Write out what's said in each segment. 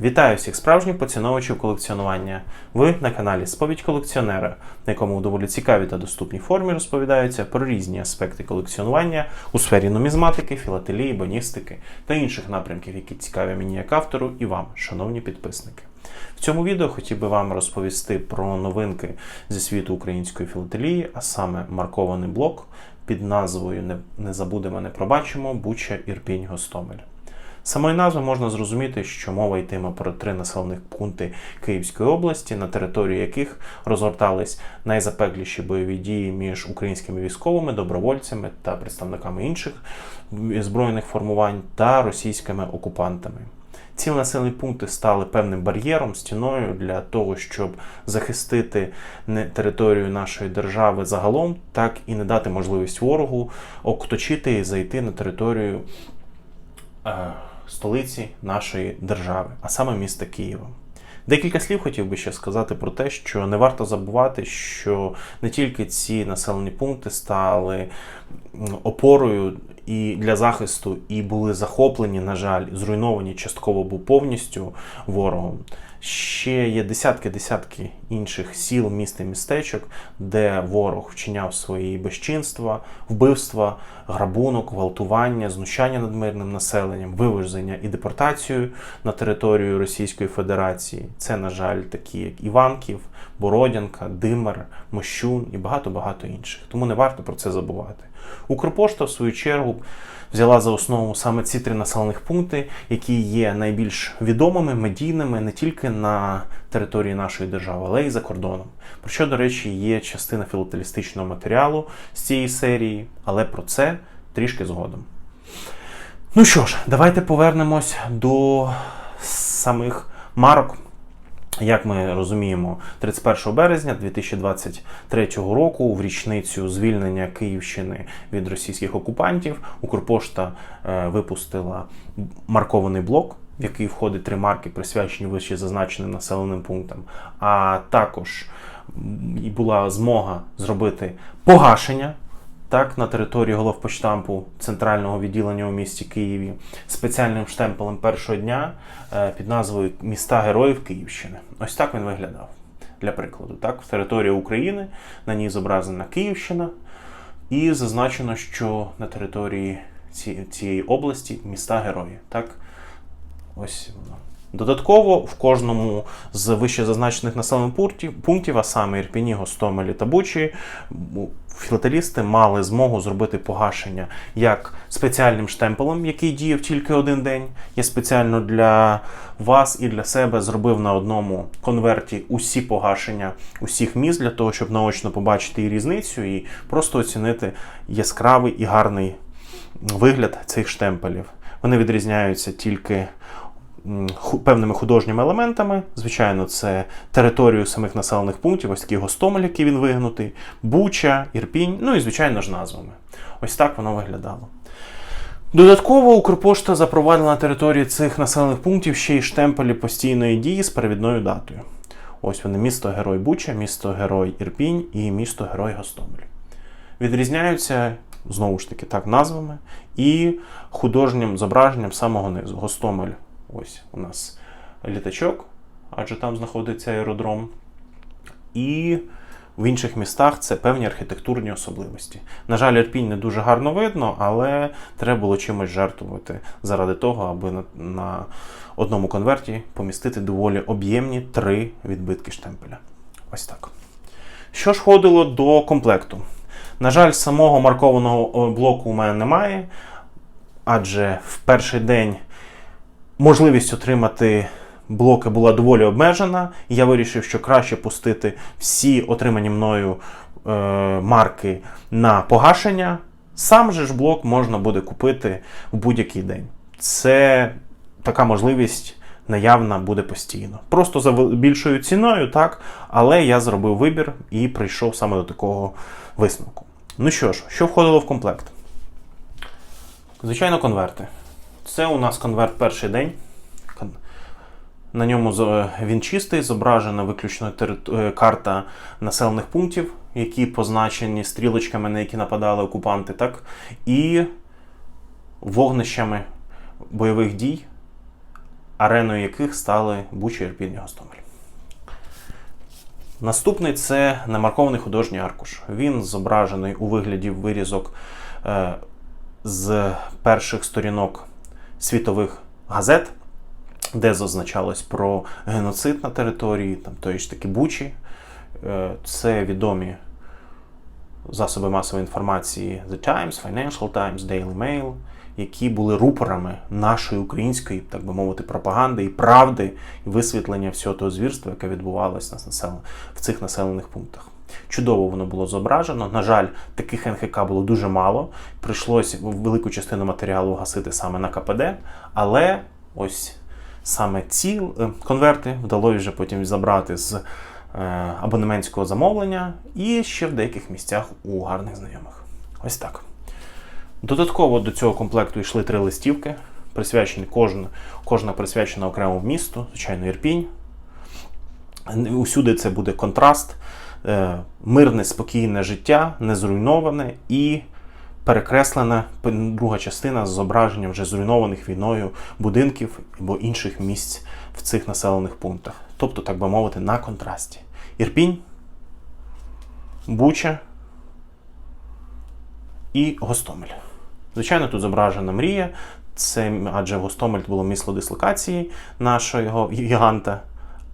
Вітаю всіх справжніх поціновувачів колекціонування. Ви на каналі Сповідь колекціонера, на якому в доволі цікавій та доступній формі розповідаються про різні аспекти колекціонування у сфері нумізматики, філателії, боністики та інших напрямків, які цікаві мені як автору і вам, шановні підписники. В цьому відео хотів би вам розповісти про новинки зі світу української філателії, а саме маркований блок під назвою не забудемо, не пробачимо Буча Ірпінь Гостомель. Самої назви можна зрозуміти, що мова йтиме про три населених пункти Київської області, на території яких розгортались найзапекліші бойові дії між українськими військовими, добровольцями та представниками інших збройних формувань та російськими окупантами. Ці населені пункти стали певним бар'єром, стіною для того, щоб захистити не територію нашої держави загалом, так і не дати можливість ворогу обточити і зайти на територію е, столиці нашої держави, а саме міста Києва. Декілька слів хотів би ще сказати про те, що не варто забувати, що не тільки ці населені пункти стали опорою і для захисту, і були захоплені, на жаль, зруйновані частково був повністю ворогом. Ще є десятки-десятки інших сіл, міст і містечок, де ворог вчиняв свої безчинства, вбивства, грабунок, гвалтування, знущання над мирним населенням, вивезення і депортацію на територію Російської Федерації. Це, на жаль, такі як Іванків, Бородянка, Димер, Мощун і багато-багато інших. Тому не варто про це забувати. Укрпошта, в свою чергу, взяла за основу саме ці три населених пункти, які є найбільш відомими, медійними не тільки на території нашої держави, але й за кордоном. Про що, до речі, є частина філателістичного матеріалу з цієї серії, але про це трішки згодом. Ну що ж, давайте повернемось до самих марок. Як ми розуміємо, 31 березня 2023 року, в річницю звільнення Київщини від російських окупантів, Укрпошта е, випустила маркований блок, в який входить три марки, присвячені вище зазначеним населеним пунктам. А також і була змога зробити погашення так, на території головпочтампу центрального відділення у місті Києві спеціальним штемпелем першого дня е, під назвою Міста Героїв Київщини. Ось так він виглядав. Для прикладу, так, територія України, на ній зображена Київщина, і зазначено, що на території цієї області міста герої. Так, ось воно. Додатково в кожному з вище зазначених населених пунктів, а саме Ірпіні, Гостомелі та Бучі, філателісти мали змогу зробити погашення як спеціальним штемпелем, який діяв тільки один день. Я спеціально для вас і для себе зробив на одному конверті усі погашення усіх міст для того, щоб наочно побачити і різницю, і просто оцінити яскравий і гарний вигляд цих штемпелів. Вони відрізняються тільки певними художніми елементами. Звичайно, це територію самих населених пунктів, ось такий Гостомель, який він вигнутий, Буча, Ірпінь, ну і звичайно ж назвами. Ось так воно виглядало. Додатково Укрпошта запровадила на території цих населених пунктів ще й штемпелі постійної дії з перевідною датою. Ось вони місто Герой Буча, місто Герой Ірпінь і місто Герой Гостомель. Відрізняються знову ж таки так назвами і художнім зображенням самого низу. Гостомель. Ось у нас літачок, адже там знаходиться аеродром. І в інших містах це певні архітектурні особливості. На жаль, Ірпінь не дуже гарно видно, але треба було чимось жертвувати заради того, аби на, на одному конверті помістити доволі об'ємні три відбитки штемпеля. Ось так. Що ж входило до комплекту? На жаль, самого маркованого блоку у мене немає, адже в перший день можливість отримати блоки була доволі обмежена. і Я вирішив, що краще пустити всі отримані мною е, марки на погашення. Сам же ж блок можна буде купити в будь-який день. Це така можливість наявна буде постійно. Просто за більшою ціною, так, але я зробив вибір і прийшов саме до такого висновку. Ну що ж, що входило в комплект? Звичайно, конверти. Це у нас конверт перший день. На ньому він чистий, зображена виключно е, карта населених пунктів, які позначені стрілочками, на які нападали окупанти, так? І вогнищами бойових дій ареною яких стали Буча, Ірпінь Гостомель. Наступний це немаркований художній аркуш. Він зображений у вигляді вирізок е, з перших сторінок світових газет, де зазначалось про геноцид на території, там тої ж таки Бучі. Е, це відомі засоби масової інформації The Times, Financial Times, Daily Mail, які були рупорами нашої української, так би мовити, пропаганди і правди, і висвітлення всього того звірства, яке відбувалося в цих населених пунктах. Чудово воно було зображено. На жаль, таких НХК було дуже мало. Прийшлося велику частину матеріалу гасити саме на КПД, але ось саме ці е, конверти вдалося вже потім забрати з е, абонементського замовлення і ще в деяких місцях у гарних знайомих. Ось так. Додатково до цього комплекту йшли три листівки, присвячені кожна, кожна присвячена окремому місту, звичайно, Ірпінь. Усюди це буде контраст, мирне, спокійне життя, не зруйноване і перекреслена друга частина з зображенням вже зруйнованих війною будинків або інших місць в цих населених пунктах. Тобто, так би мовити, на контрасті. Ірпінь, Буча і Гостомель. Звичайно, тут зображена мрія. Це адже Гостомель було місто дислокації нашого гіганта,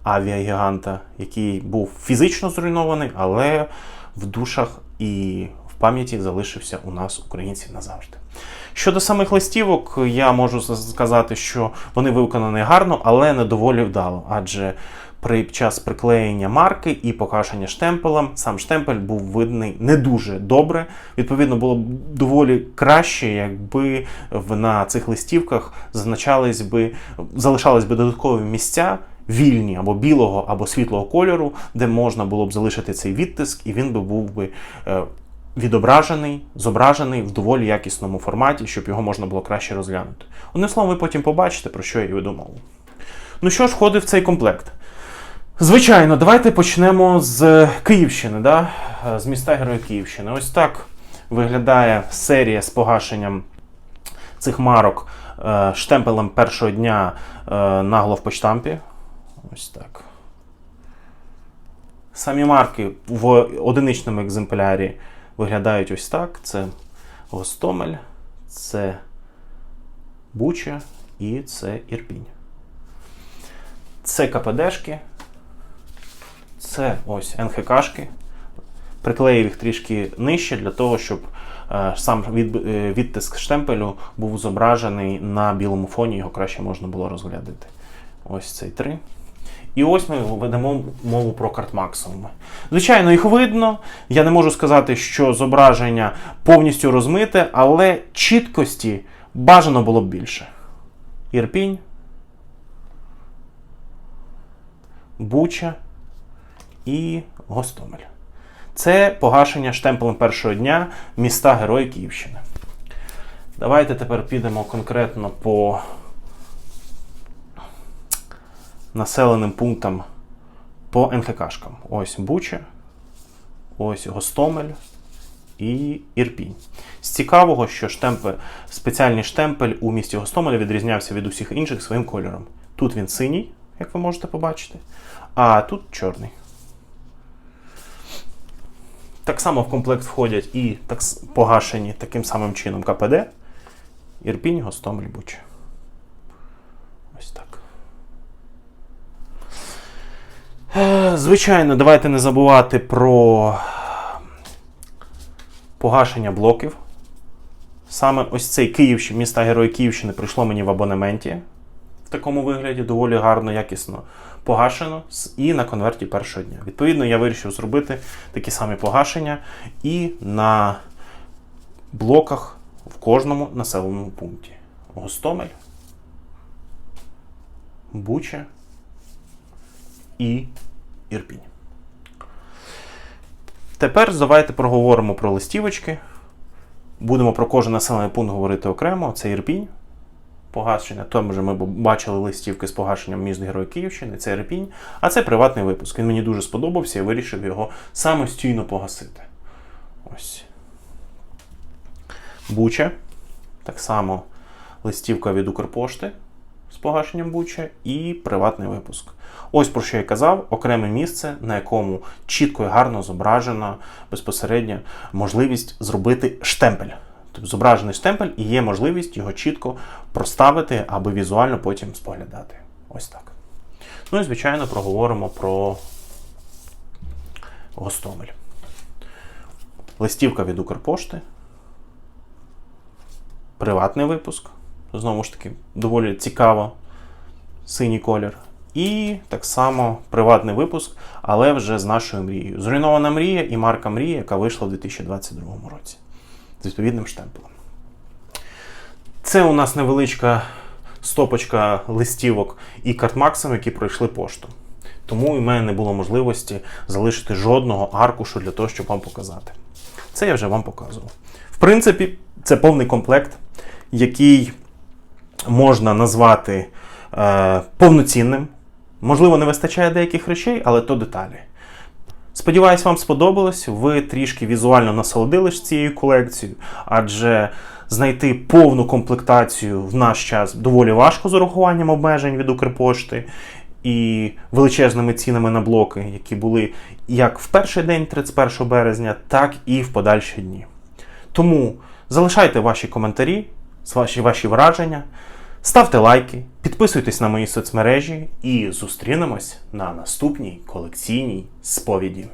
авіагіганта, який був фізично зруйнований, але в душах і в пам'яті залишився у нас, українців, назавжди. Щодо самих листівок, я можу сказати, що вони виконані гарно, але не доволі вдало, адже при час приклеєння марки і покашення штемпелем сам штемпель був видний не дуже добре. Відповідно, було б доволі краще, якби на цих листівках зазначались би, залишались би додаткові місця. Вільні або білого, або світлого кольору, де можна було б залишити цей відтиск, і він би був би е, відображений, зображений в доволі якісному форматі, щоб його можна було краще розглянути. Одним словом, ви потім побачите, про що я і веду. Ну що ж входить в цей комплект? Звичайно, давайте почнемо з Київщини, да? з міста Героя Київщини. Ось так виглядає серія з погашенням цих марок е, штемпелем першого дня е, на главпочтампі. Ось так. Самі марки в одиничному екземплярі виглядають ось так: це Гостомель, це Буча і це Ірпінь. Це КПДшки. Це ось НХКшки. Приклеїв їх трішки нижче для того, щоб е, сам е, відтиск штемпелю був зображений на білому фоні, його краще можна було розглядати. Ось цей три. І ось ми ведемо мову про картмаксимуми. Звичайно, їх видно. Я не можу сказати, що зображення повністю розмите, але чіткості бажано було б більше. Ірпінь. Буча і Гостомель. Це погашення штемпелем першого дня міста Герої Київщини. Давайте тепер підемо конкретно по населеним пунктам по НХКшкам. Ось Буча, ось Гостомель і Ірпінь. З цікавого, що штемпель, спеціальний штемпель у місті Гостомеля відрізнявся від усіх інших своїм кольором. Тут він синій, як ви можете побачити, а тут чорний. Так само в комплект входять і погашені таким самим чином КПД, Ірпінь, Гостомель, Буча. Ось так. Е, звичайно, давайте не забувати про погашення блоків. Саме ось цей Київщина, міста Герої Київщини прийшло мені в абонементі в такому вигляді, доволі гарно, якісно погашено і на конверті першого дня. Відповідно, я вирішив зробити такі самі погашення і на блоках в кожному населеному пункті. Гостомель, Буча і Ірпінь. Тепер давайте проговоримо про листівочки. Будемо про кожен населений пункт говорити окремо. Це Ірпінь погашення. Там вже ми бачили листівки з погашенням міст Герої Київщини, це Репінь. А це приватний випуск. Він мені дуже сподобався я вирішив його самостійно погасити. Ось. Буча. Так само листівка від Укрпошти. З погашенням буча і приватний випуск. Ось про що я казав, окреме місце, на якому чітко і гарно зображена безпосередньо можливість зробити штемпель. Тобто зображений штемпель і є можливість його чітко проставити, аби візуально потім споглядати. Ось так. Ну і звичайно проговоримо про Гостомель. Листівка від Укрпошти. Приватний випуск. Знову ж таки, доволі цікаво. Синій колір. І так само приватний випуск, але вже з нашою мрією. Зруйнована мрія і марка мрія, яка вийшла у 2022 році з відповідним штемпелем. Це у нас невеличка стопочка листівок і картмаксом, які пройшли пошту. Тому в мене не було можливості залишити жодного аркушу для того, щоб вам показати. Це я вже вам показував. В принципі, це повний комплект, який можна назвати е, повноцінним. Можливо, не вистачає деяких речей, але то деталі. Сподіваюсь, вам сподобалось. Ви трішки візуально насолодились цією колекцією, адже знайти повну комплектацію в наш час доволі важко з урахуванням обмежень від Укрпошти і величезними цінами на блоки, які були як в перший день 31 березня, так і в подальші дні. Тому залишайте ваші коментарі, ваші, ваші враження, ставте лайки, підписуйтесь на мої соцмережі і зустрінемось на наступній колекційній сповіді.